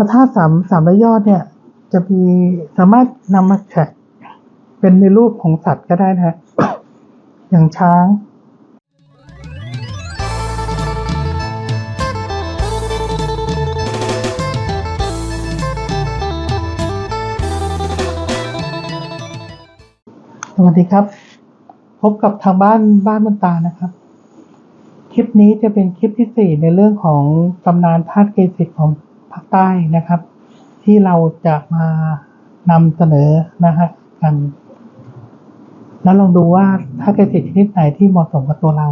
พระธาตุสามสามร้ยอดเนี่ย จะมีสามารถนำมาแฉะเป็นในรูปของสัตว์ก็ได้นะฮะอย่างช้างสวัสดีครับ พบกับทางบ้านบ้านบนตานะครับ คลิปนี้จะเป็นคลิปที่สี่ในเรื่องของตำนานธาตุเกจิของาคใต้นะครับ ที่เราจะมานำเสนอนะฮะกัน แล้วลองดูว่าธาเกจิชนิดไหนที่เหมาะสมกับตัวเรา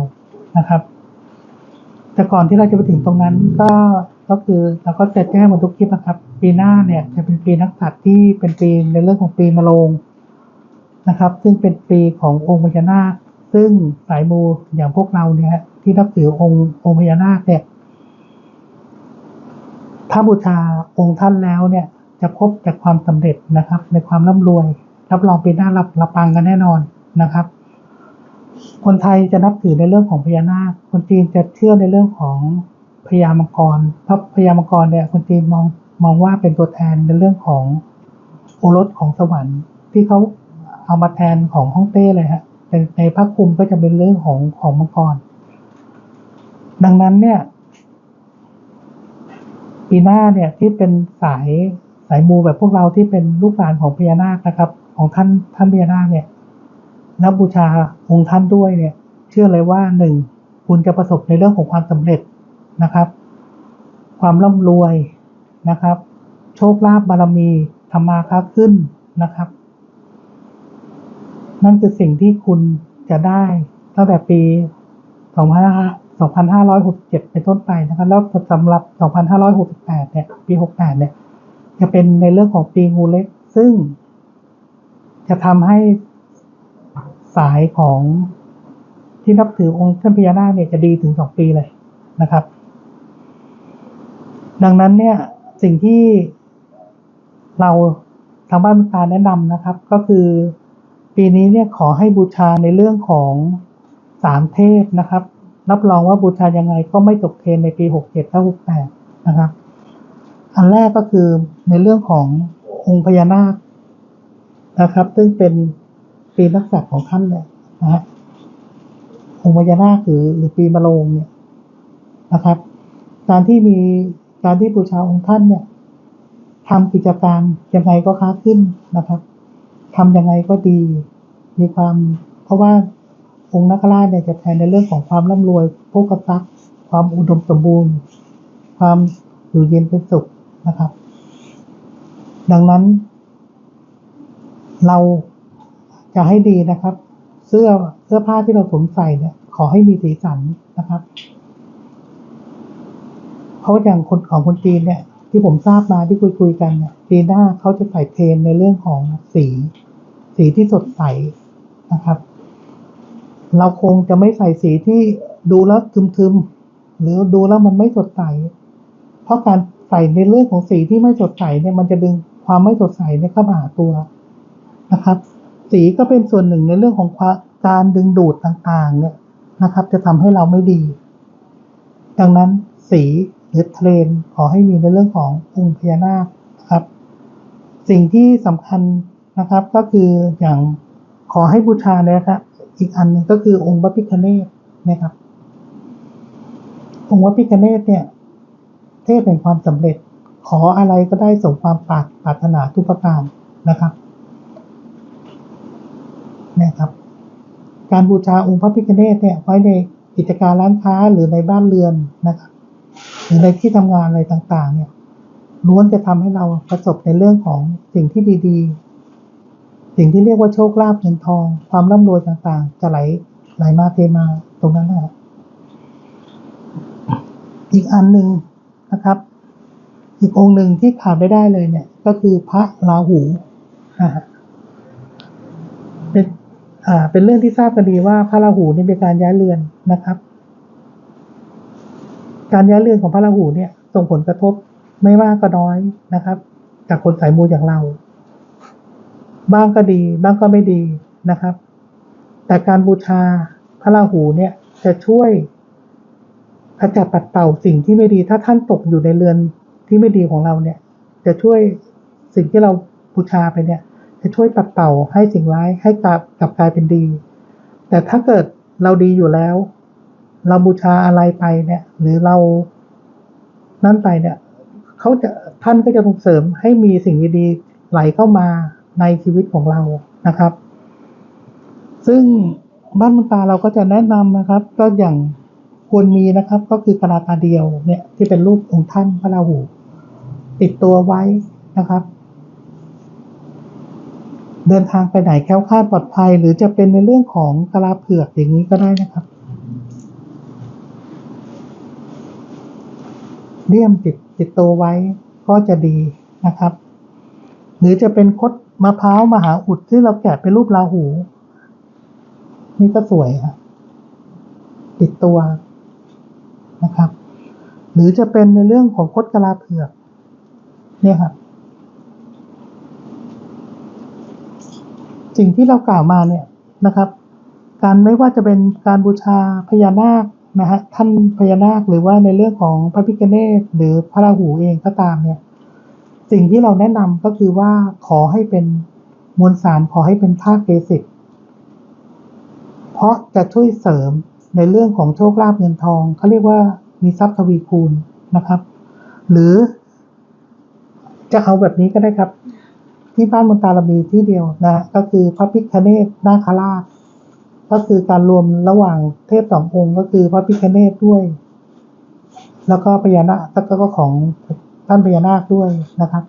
นะครับ แต่ก่อนที่เราจะไปถึงตรงนั้นก็ก็คือเราก็จะแจ้งมาทุกคลิปนะครับ ปีหน้าเนี่ยจะเป็นปีนักษัตริย์ที่เป็นปีในเรื่องของปีมะโรงนะครับ ซึ่งเป็นปีขององค์พญานาคซึ่งสายมูอย่างพวกเราเนี่ยที่นับถือองค์องค์พญานาคเนี่ย ถ้าบูชาองค์ท่านแล้วเนี่ยจะพบแต่ความสำเร็จนะครับ ในความร่ำรวย รับรองเปีหน้ารับรับปังกันแน่นอนนะครับ คนไทยจะนับถือในเรื่องของพญานาค คนจีนจะเชื่อในเรื่องของพญามังกรเพราะพญามังกรเนี่ยคนจีนมองมองว่าเป็นตัวแทนในเรื่องของโอรสของสวรรค์ ที่เขาเอามาแทนของฮ่องเต้เลยฮะในในภาคภูมิก็จะเป็นเรื่องของของมังกร ดังนั้นเนี่ย ปีหน้าเนี่ยที่เป็นสายสายมูแบบพวกเราที่เป็นลูกหลานของพญานาคนะครับ ของท่านท่านพญานาคเนี่ยนับบูชาองค์ท่านด้วยเนี่ย เชื่อเลยว่าหนึ่งคุณจะประสบในเรื่องของความสำเร็จนะครับ ความร่ำรวยนะครับ โชคลาภบารมีธรรมาค้าขึ้นนะครับ นั่นคือสิ่งที่คุณจะได้ตั้งแต่ปี 2567 เป็นต้นไปนะครับแล้วสำหรับ 2568 เนี่ย ปี 68 เนี่ย จะเป็นในเรื่องของปีงูเล็ก ซึ่งจะทำให้สายของที่นับถือองค์ท่านพญานาคเนี่ยจะดีถึงสองปีเลยนะครับ ดังนั้นเนี่ยสิ่งที่เราทางบ้านมุตาแนะนำนะครับ ก็คือปีนี้เนี่ยขอให้บูชาในเรื่องของสามเทพนะครับ รับรองว่าบูชายังไงก็ไม่ตกเทรนในปีหกเจ็ดและหกแปดนะครับ อันแรกก็คือในเรื่องขององค์พญานาคนะครับ ซึ่งเป็นปีนักษัตริย์ของท่านเนี่ยนะฮะองค์พญานาคหรือหรือปีมะโรงเนี่ยนะครับ การที่มีการที่บูชาองค์ท่านเนี่ยทำกิจการยังไงก็ค้าขึ้นนะครับทำยังไงก็ดี มีความเพราะว่า องค์นักราชเนี่ยจะแทนในเรื่องของความร่ำรวยโภคทรัพย์ ความอุดมสมบูรณ์ ความอยู่เย็นเป็นสุขนะครับ ดังนั้น เราจะให้ดีนะครับ เสื้อเสื้อผ้าที่เราสวมใส่เนี่ย ขอให้มีสีสันนะครับ เพราะอย่างคนของคนจีนเนี่ย ที่ผมทราบมาที่คุยคุยกันเนี่ยปีหน้าเขาจะใส่เทนในเรื่องของสี สีที่สดใสนะครับ เราคงจะไม่ใส่สีที่ดูแล้วทึมๆ หรือดูแล้วมันไม่สดใส เพราะการใส่ในเรื่องของสีที่ไม่สดใสเนี่ยมันจะดึงความไม่สดใสเนี่ยเข้ามาหาตัวนะครับ สีก็เป็นส่วนหนึ่งในเรื่องของาการดึงดูดต่างๆ เนี่ยนะครับ จะทำให้เราไม่ดี ดังนั้นสีหรือเทรนขอให้มีในเรื่องขององค์พญานาคครับ สิ่งที่สำคัญนะครับก็คืออย่างขอให้บูชาเลยนะครับ อีกอันหนึ่งก็คือองค์พระพิฆเนศนะครับ องค์พระพิฆเนศเนี่ย เทพเป็นความสำเร็จ ขออะไรก็ได้สมความปรารปรารถนาทุกประการนะครับเนี่ยครับ การบูชาองค์พระพิฆเนศเนี่ยไว้ในกิจการร้านค้าหรือในบ้านเรือนนะครับ หรือในที่ทำงานอะไรต่างๆ เนี่ยล้วนจะทำให้เราประสบในเรื่องของสิ่งที่ดีๆ สิ่งที่เรียกว่าโชคลาภเงินทอง ความร่ำรวยต่างๆ จะไหลไหลมาเทมาตรงนั้นนะอีกอันหนึ่งนะครับ อีกองค์หนึ่งที่ขาดไม่ได้เลยเนี่ย ก็คือพระราหูเป็นอ่า เป็นเรื่องที่ทราบกันดีว่าพระราหูนี่เป็นการย้ายเรือนนะครับ การย้ายเรือนของพระราหูเนี่ยส่งผลกระทบไม่มากก็น้อยนะครับ จากคนสายมูอย่างเรา บ้างก็ดี บ้างก็ไม่ดีนะครับ แต่การบูชาพระราหูเนี่ยจะช่วยขจัดปัดเป่าสิ่งที่ไม่ดี ถ้าท่านตกอยู่ในเรือนที่ไม่ดีของเราเนี่ย จะช่วยสิ่งที่เราบูชาไปเนี่ย จะช่วยปัดเป่าให้สิ่งร้ายให้กลับกลับกลายเป็นดี แต่ถ้าเกิดเราดีอยู่แล้ว เราบูชาอะไรไปเนี่ย หรือเรานั่นไปเนี่ยเขาจะท่านก็จะส่งเสริมให้มีสิ่งดีๆไหลเข้ามา ในชีวิตของเรานะครับ ซึ่งบ้านมุนตาเราก็จะแนะนำนะครับ ก็อย่างควรมีนะครับ ก็คือกระดาษตาเดียวเนี่ยที่เป็นรูปองค์ท่านพระราหู ติดตัวไว้นะครับ เดินทางไปไหนแคล้วคลาดปลอดภัย หรือจะเป็นในเรื่องของกระลาเผือกอย่างนี้ก็ได้นะครับเลี่ยมติดติดตัวไว้ก็จะดีนะครับ หรือจะเป็นคด มะพร้าวมหาอุดที่เราแกะเป็นรูปราหู นี่ก็สวยครับติดตัวนะครับ หรือจะเป็นในเรื่องของคดกะลาเผือก เนี่ยครับสิ่งที่เรากล่าวมาเนี่ยนะครับ การไม่ว่าจะเป็นการบูชาพญานาคนะฮะท่านพญานาคหรือว่าในเรื่องของพระพิฆเนศหรือพระราหูเองก็ตามเนี่ย สิ่งที่เราแนะนำก็คือว่าขอให้เป็นมวลสารขอให้เป็นธาตุเบสิกเพราะจะช่วยเสริมในเรื่องของโชคลาภเงินทองเขาเรียกว่ามีทรัพย์ทวีคูณนะครับ หรือ จะเอาแบบนี้ก็ได้ครับ ที่บ้านมนตาลมีที่เดียวนะ ก็คือพระพิฆเนศนาคราชก็คือการรวมระหว่างเทพสององค์ ก็คือพระพิฆเนศด้วย แล้วก็พญานาคแล้วก็ของ ท่านพญานาคด้วยนะครับ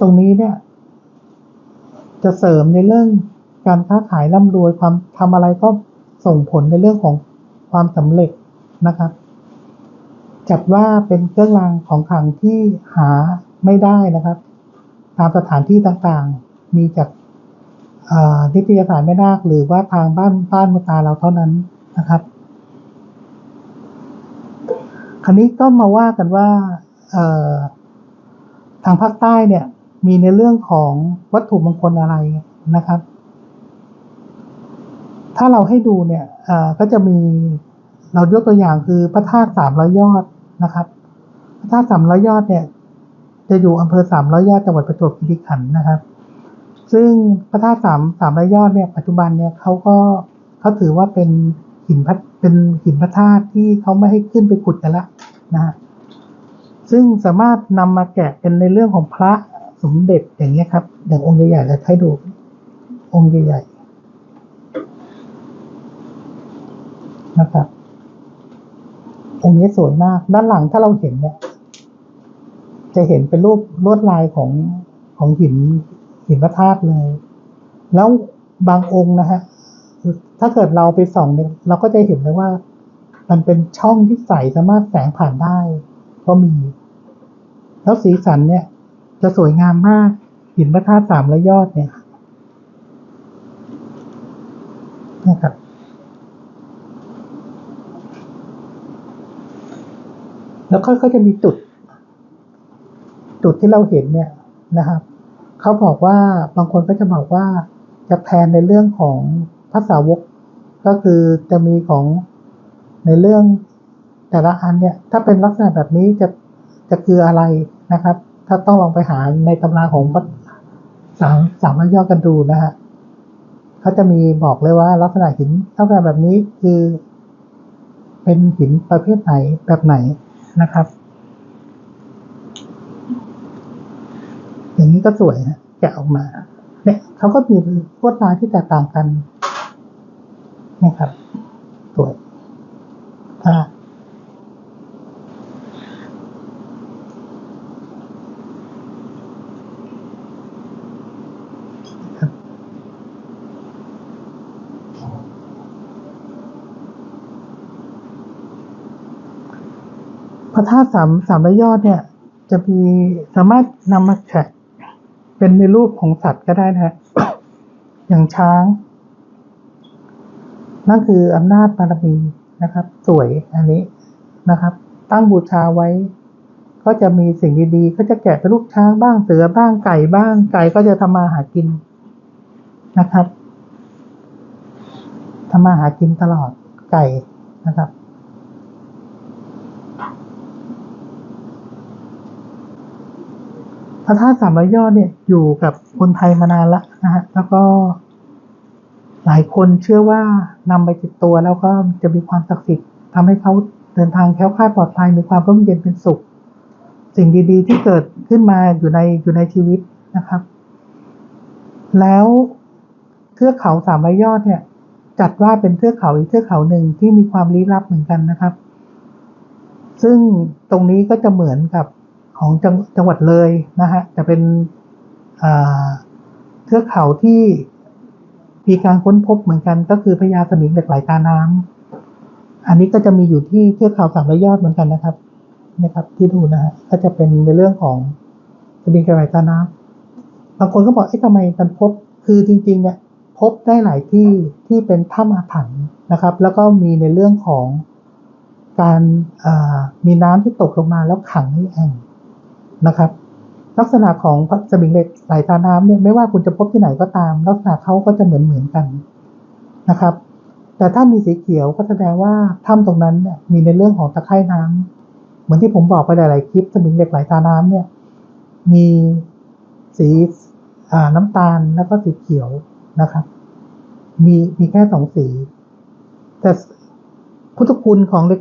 ตรงนี้เนี่ย จะเสริมในเรื่องการค้าขายร่ำรวยความทำอะไรก็ส่งผลในเรื่องของความสำเร็จนะครับ จัดว่าเป็นเครื่องรางของขลังที่หาไม่ได้นะครับ ตามสถานที่ต่างๆมีจากนิตยสารแม่นาคหรือว่าทางบ้านบ้านมุตาเราเท่านั้นนะครับ คราวนี้ก็มาว่ากันว่า ทางภาคใต้เนี่ย มีในเรื่องของวัตถุมงคลอะไรนะครับ ถ้าเราให้ดูเนี่ยก็จะมีเรายกตัวอย่างคือพระธาตุสามร้อยยอดนะครับพระธาตุสามร้อยยอดเนี่ย จะอยู่อำเภอสามร้อยยอดจังหวัดประจวบคีรีขันธ์นะครับ ซึ่งพระธาตุสามสามร้อยยอดเนี่ยปัจจุบันเนี่ยเขาก็เขาถือว่าเป็นหินพระเป็นหินพระธาตุที่เขาไม่ให้ขึ้นไปขุดกันละนะฮะ ซึ่งสามารถนำมาแกะเป็นในเรื่องของพระสมเด็จอย่างเงี้ยครับ อย่างองค์ใหญ่ๆจะให้ดูองค์ใหญ่ๆนะครับองค์นี้สวยมาก ด้านหลังถ้าเราเห็นเนี่ย จะเห็นเป็นรูปลวดลายของของหินหินพระธาตุเลย แล้วบางองค์นะฮะถ้าเกิดเราไปส่องเนี่ยเราก็จะเห็นเลยว่า มันเป็นช่องที่ใสสามารถแสงผ่านได้ ก็มี แล้วสีสันเนี่ย จะสวยงามมากหินพระธาตุสามระยอดเนี่ยนะครับแล้วก็ก็จะมีจุด จุดที่เราเห็นเนี่ยนะครับเขาบอกว่าบางคนก็จะบอกว่าจะแทนในเรื่องของภาษาวก ก็คือจะมีของในเรื่อง แต่ละอันเนี่ยถ้าเป็นลักษณะแบบนี้จะจะคืออะไรนะครับ ถ้าต้องลองไปหาในตำราของวัดสามสามร้อยยอกันดูนะฮะเขาจะมีบอกเลยว่าลักษณะหินลักษณะแบบนี้คือ เป็นหินประเภทไหนแบบไหนนะครับ อย่างนี้ก็สวยนะแกะออกมา เนี่ยเขาก็มีลวดลายที่แตกต่างกันนะครับ สวยถ้าครับ พระธาตุสามสามร้ยยอดเนี่ย จะมีสามารถนำมาแฉะเป็นในรูปของสัตว์ก็ได้นะฮะอย่างช้าง นั่นคืออำนาจบารมีนะครับ สวยอันนี้นะครับ ตั้งบูชาไว้ ก็จะมีสิ่งดีๆ ก็จะแกะเป็นลูกช้างบ้างเสือบ้างไก่บ้าง ไก่ก็จะทำมาหากินนะครับทำมาหากินตลอดไก่นะครับ พระธาตุสามร้อยยอดเนี่ยอยู่กับคนไทยมานานละนะฮะแล้วก็หลายคนเชื่อว่านำไปติดตัวแล้วก็จะมีความศักดิ์สิทธิ์ทำให้เขาเดินทางแคล้วคลาดปลอดภัยมีความร่มเย็นเป็นสุข สิ่งดีๆ ที่เกิดขึ้นมาอยู่ในอยู่ในชีวิตนะครับ แล้วเทือกเขาสามร้อยยอดเนี่ย จัดว่าเป็นเทือกเขาอีกเทือกเขาหนึ่งที่มีความลี้ลับเหมือนกันนะครับ ซึ่งตรงนี้ก็จะเหมือนกับ ของจังจังหวัดเลยนะฮะแต่เป็นเทือกเขาที่มีการค้นพบเหมือนกันก็คือพญาสมิงเหล็กไหลตาน้ำอันนี้ก็จะมีอยู่ที่เทือกเขาสามร้อยอดเหมือนกันนะครับนะครับ ที่ดูนะฮะก็จะเป็นในเรื่องของสมิงเหล็กไหลตาน้ำบางคนก็บอกเอ๊ะทำไมมันพบคือจริงๆเนี่ยพบได้หลายที่ที่เป็นถ้ำอาถรรพ์นะครับ แล้วก็มีในเรื่องของการมีน้ำที่ตกลงมาแล้วขังในแอ่ง นะครับ ลักษณะของพระสมิงเหล็กไหลตาน้ำเนี่ยไม่ว่าคุณจะพบที่ไหนก็ตาม ลักษณะเขาก็จะเหมือนเหมือนกันนะครับ แต่ถ้ามีสีเขียวก็แสดงว่าถ้ำตรงนั้นเนี่ยมีในเรื่องของตะไคร่น้ำเหมือนที่ผมบอกไปหลาย ๆ คลิปสมิงเหล็กไหลตาน้ำเนี่ย มีสีน้ำตาลแล้วก็สีเขียวนะครับ มีมีแค่สองสี แต่พุทธคุณของเหล็ก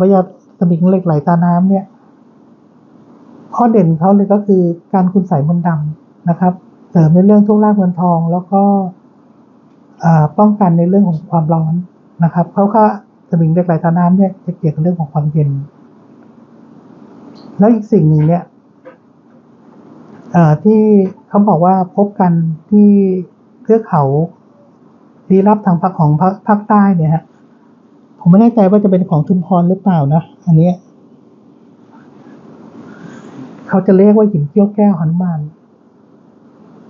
พญาสมิงเหล็กไหลตาน้ำเนี่ย ข้อเด่นเขาเลยก็คือการคุณใส่มนต์ดำนะครับ เสริมในเรื่องโชคลาภเงินทอง แล้วก็ป้องกันในเรื่องของความร้อนนะครับเขาก็สมิงเหล็กไหลตาน้ำเนี่ยจะเกี่ยวกับเรื่องของความเย็น แล้วอีกสิ่งหนึ่งเนี่ยที่เขาบอกว่าพบกันที่เทือกเขาลี้ลับทางภาคของภาคใต้เนี่ยฮะผมไม่แน่ใจว่าจะเป็นของทุมพรหรือเปล่านะ อันเนี้ย เขาจะเรียกว่าหินเกี้ยวแก้วหนุมาน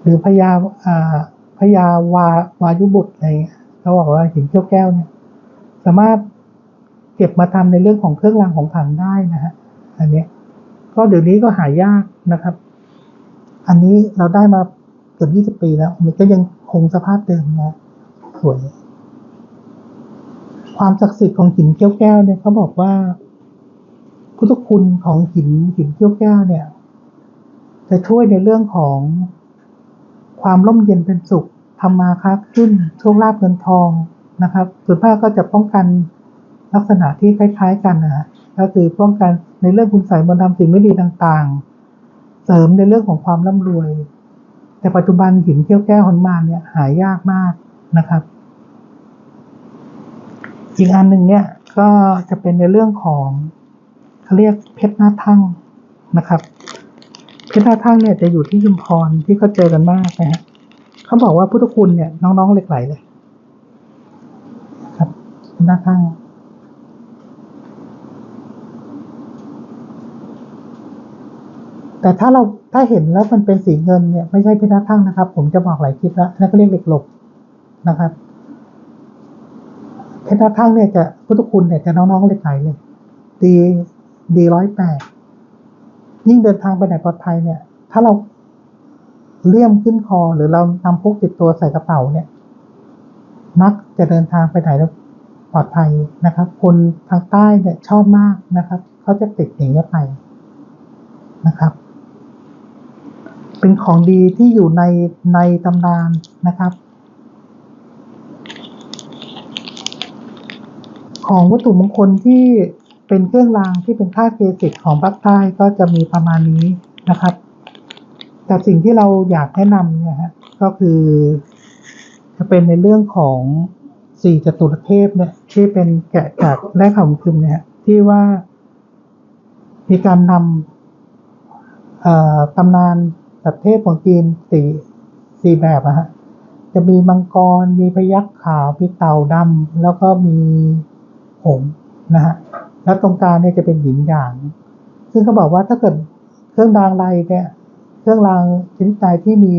หรือพญาอ่าพญาวาวายุบุตรอะไรเงี้ยเขาบอกว่าหินเกี้ยวแก้วเนี่ย สามารถเก็บมาทำในเรื่องของเครื่องรางของขลังได้นะฮะอันนี้ก็เดี๋ยวนี้ก็หายากนะครับ อันนี้เราได้มาเกือบยี่สิบปีแล้ว มันก็ยังคงสภาพเดิมนะสวย ความศักดิ์สิทธิ์ของหินเกี้ยวแก้วเนี่ยเขาบอกว่า พุทธคุณของหินหินเกี้ยวแก้วเนี่ย จะช่วยในเรื่องของความร่มเย็นเป็นสุขทำมาค้าขึ้นโชคลาภเงินทองนะครับส่วนมากก็จะป้องกันลักษณะที่คล้ายๆกันนะก็คือป้องกันในเรื่องคุณใส่มนต์ดำสิ่งไม่ดีต่างๆ เสริมในเรื่องของความร่ำรวย แต่ปัจจุบันหินเกี้ยวแก้วหนมานเนี่ยหายากมากนะครับอีกอันหนึ่งเนี่ยก็จะเป็นในเรื่องของ เขาเรียกเพชรหน้าทั่งนะครับ เพชรหน้าทั่งเนี่ยจะอยู่ที่ยุมพรที่เขาเจอกันมากนะฮะเขาบอกว่าพุทธคุณเนี่ยน้องๆเหล็กไหลเลย ครับเพชรหน้าทั่งแต่ถ้าเราถ้าเห็นแล้วมันเป็นสีเงินเนี่ยไม่ใช่พิทักทั้งนะครับ ผมจะบอกหลายคลิปแล้วนั่นก็เรียกเหล็กหลบนะครับเพชรทั้งเนี่ยจะพุทธคุณเนี่ยจะน้องๆเล็กไหลเลยตี D108 ยิ่งเดินทางไปไหนปลอดภัยเนี่ย ถ้าเราเลี่ยมขึ้นคอหรือเรานำพกติดตัวใส่กระเป๋าเนี่ย มักจะเดินทางไปไหนแล้วปลอดภัยนะครับ คนทางใต้เนี่ยชอบมากนะครับ เขาจะติดอย่างนี้ไปนะครับ เป็นของดีที่อยู่ในในตำนานนะครับ ของวัตถุมงคลที่ เป็นเครื่องรางที่เป็นค่าเกจิตของภาคใต้ก็จะมีประมาณนี้นะครับ แต่สิ่งที่เราอยากแนะนำเนี่ยฮะก็คือจะเป็นในเรื่องของสี่จตุรเทพเนี่ยที่เป็นแกะจากแร่ข่าวคึมเนี่ยที่ว่ามีการนำตำนานแบบเทพของจีนสี่สี่แบบอะฮะจะมีมังกร มีพยัคฆ์ขาว มีเต่าดำแล้วก็มีหงนะฮะ แล้วตรงกลางเนี่ยจะเป็นหญิงหยาง ซึ่งเขาบอกว่าถ้าเกิดเครื่องรางใดเนี่ยเครื่องรางชนิดใดที่มี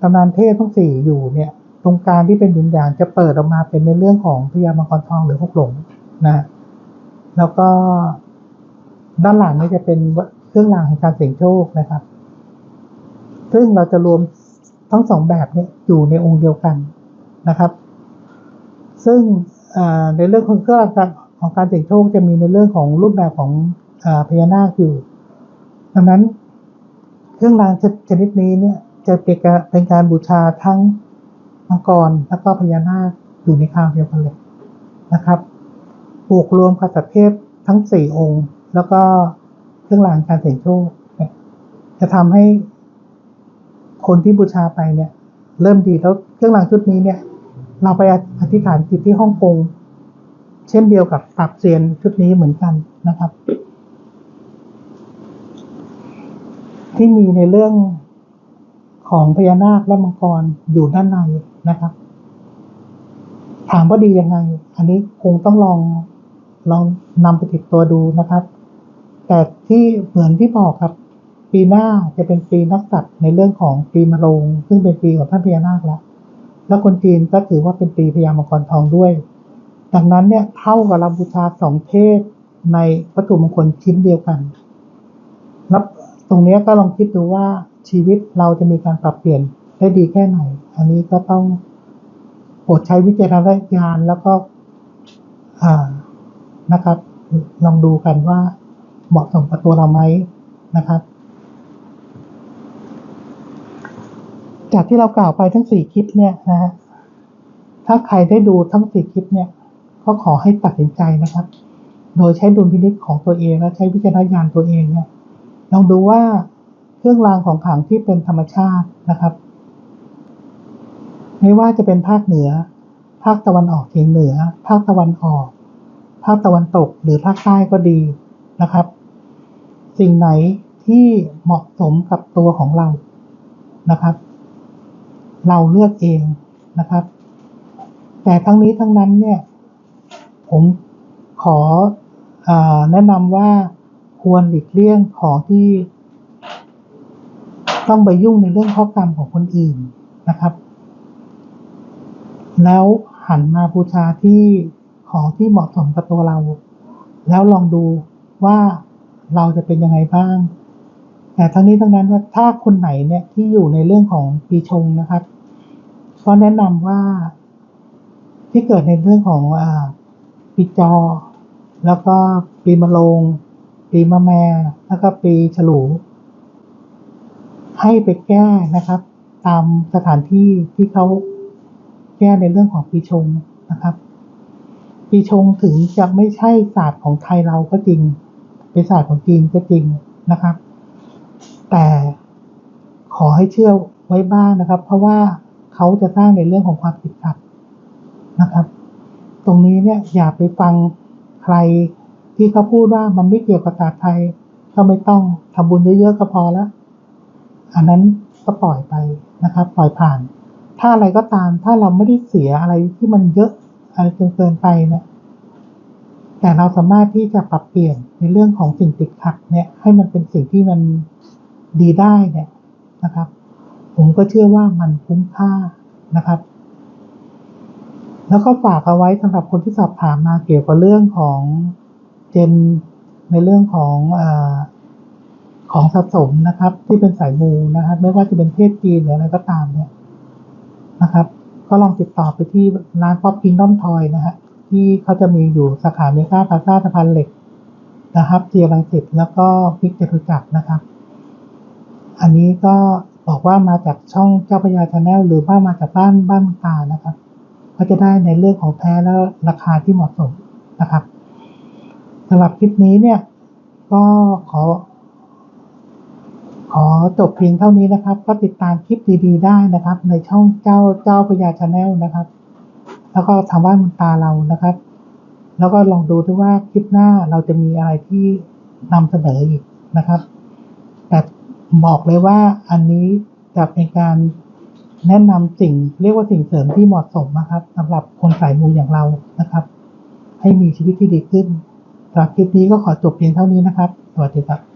ตำนานเทพทั้งสี่อยู่เนี่ย ตรงกลางที่เป็นหญิงหยางจะเปิดออกมาเป็นในเรื่องของพญามังกรทองหรือหกหลงนะแล้วก็ด้านหลังนี่จะเป็นเครื่องรางแห่งการเสี่ยงโชคนะครับ ซึ่งเราจะรวมทั้งสองแบบเนี่ยอยู่ในองค์เดียวกันนะครับ ซึ่งในเรื่องของเครื่องราง ของการเสี่ยงโชคจะมีในเรื่องของรูปแบบของอพญานาคอยู่ ดังนั้นเครื่องรางชนิดนี้เนี่ยจะเป็นการบูชาทั้งมังกรแล้วก็พญานาคอยู่ในคราวเดียวกันเลยนะครับบวกรวมกับสัตว์เทพทั้งสี่องค์ แล้วก็เครื่องรางการเสี่ยงโชคจะทำให้คนที่บูชาไปเนี่ย เริ่มดีแล้วเครื่องรางชุดนี้เนี่ย เราไปอธิษฐานจิตที่ฮ่องกง เช่นเดียวกับตับเซียนชุดนี้เหมือนกันนะครับ ที่มีในเรื่องของพญานาคและมังกรอยู่ด้านในนะครับ ถามว่าดียังไง อันนี้คงต้องลองลองนำไปติดตัวดูนะครับ แต่ที่เหมือนที่บอกครับ ปีหน้าจะเป็นปีนักษัตริย์ในเรื่องของปีมะโรง ซึ่งเป็นปีของท่านพญานาคแล้ว แล้วคนจีนก็ถือว่าเป็นปีพญามังกรทองด้วย ดังนั้นเนี่ยเท่ากับเราบูชาสองเทพในวัตถุมงคลชิ้นเดียวกันแล้วตรงนี้ก็ลองคิดดูว่าชีวิตเราจะมีการปรับเปลี่ยนได้ดีแค่ไหน อันนี้ก็ต้องโปรดใช้วิจารณญาณแล้วก็นะครับ ลองดูกันว่าเหมาะสมกับตัวเราไหมนะครับ จากที่เรากล่าวไปทั้งสี่คลิปเนี่ยนะฮะถ้าใครได้ดูทั้งสี่คลิปเนี่ย ก็ขอให้ตัดสินใจนะครับ โดยใช้ดุลพินิจของตัวเองและใช้วิจารณญาณตัวเองเนี่ยลองดูว่าเครื่องรางของขลังที่เป็นธรรมชาตินะครับ ไม่ว่าจะเป็นภาคเหนือ ภาคตะวันออกเฉียงเหนือ ภาคตะวันออก ภาคตะวันตกหรือภาคใต้ก็ดีนะครับ สิ่งไหนที่เหมาะสมกับตัวของเรานะครับ เราเลือกเองนะครับ แต่ทั้งนี้ทั้งนั้นเนี่ย ผมขออแนะนำว่าควรหลีกเลี่ยงของที่ต้องไปยุ่งในเรื่องข้อกรรมของคนอื่นนะครับ แล้วหันมาบูชาที่ของที่เหมาะสมกับตัวเรา แล้วลองดูว่าเราจะเป็นยังไงบ้าง แต่ทั้งนี้ทั้งนั้นถ้าคนไหนเนี่ยที่อยู่ในเรื่องของปีชงนะครับก็แนะนำว่าที่เกิดในเรื่องของอ ปีจอ แล้วก็ปีมะโรงปีมะแม่แล้วก็ปีฉลู ให้ไปแก้นะครับ ตามสถานที่ที่เขาแก้ในเรื่องของปีชงนะครับ ปีชงถึงจะไม่ใช่ศาสตร์ของไทยเราก็จริง เป็นศาสตร์ของจีนก็จริงนะครับ แต่ขอให้เชื่อไว้บ้างนะครับ เพราะว่าเขาจะสร้างในเรื่องของความติดขัดนะครับ ตรงนี้เนี่ยอย่าไปฟังใครที่เขาพูดว่ามันไม่เกี่ยวกับศาสตร์ไทยก็ไม่ต้องทำบุญเยอะๆก็พอแล้วอันนั้นก็ปล่อยไปนะครับปล่อยผ่าน ถ้าอะไรก็ตามถ้าเราไม่ได้เสียอะไรที่มันเยอะอะไรจนเกินไปเนี่ยแต่เราสามารถที่จะปรับเปลี่ยนในเรื่องของสิ่งติดขัดเนี่ย ให้มันเป็นสิ่งที่มันดีได้เนี่ยนะครับ ผมก็เชื่อว่ามันคุ้มค่านะครับ แล้วก็ฝากเอาไว้สำหรับคนที่สอบถามมาเกี่ยวกับเรื่องของเจนในเรื่องของอของสะสมนะครับ ที่เป็นสายมูนะครับ ไม่ว่าจะเป็นเพศจีนหรืออะไรก็ตามเนี่ยนะครับ ก็ลองติดต่อไปที่ร้านป๊อปกินด้อมทอยนะฮะที่เขาจะมีอยู่สาขาเมกาพาซาสะพานเหล็กนะครับเจียรังสิตแล้วก็พิกจตุจักรนะครับ อันนี้ก็บอกว่ามาจากช่องเจ้าพระยาชาแนลหรือว่ามาจากบ้านบ้านตานะครับ ก็จะได้ในเรื่องของแท้และราคาที่เหมาะสมนะครับสำหรับคลิปนี้เนี่ยก็ขอ ขอจบเพียงเท่านี้นะครับ ก็ติดตามคลิปดีๆ ได้นะครับ ในช่องเจ้าเจ้าพระยาชาแนลนะครับ แล้วก็ทางบ้านมืองตาเรานะครับ แล้วก็ลองดูด้วยว่าคลิปหน้าเราจะมีอะไรที่นำเสนออีกนะครับ แต่บอกเลยว่าอันนี้จะเป็นการ แนะนำสิ่งเรียกว่าสิ่งเสริมที่เหมาะสมนะครับสำหรับคนสายมูอย่างเรานะครับ ให้มีชีวิตที่ดีขึ้นสำหรับคลิปนี้ก็ขอจบเพียงเท่านี้นะครับ สวัสดีครับ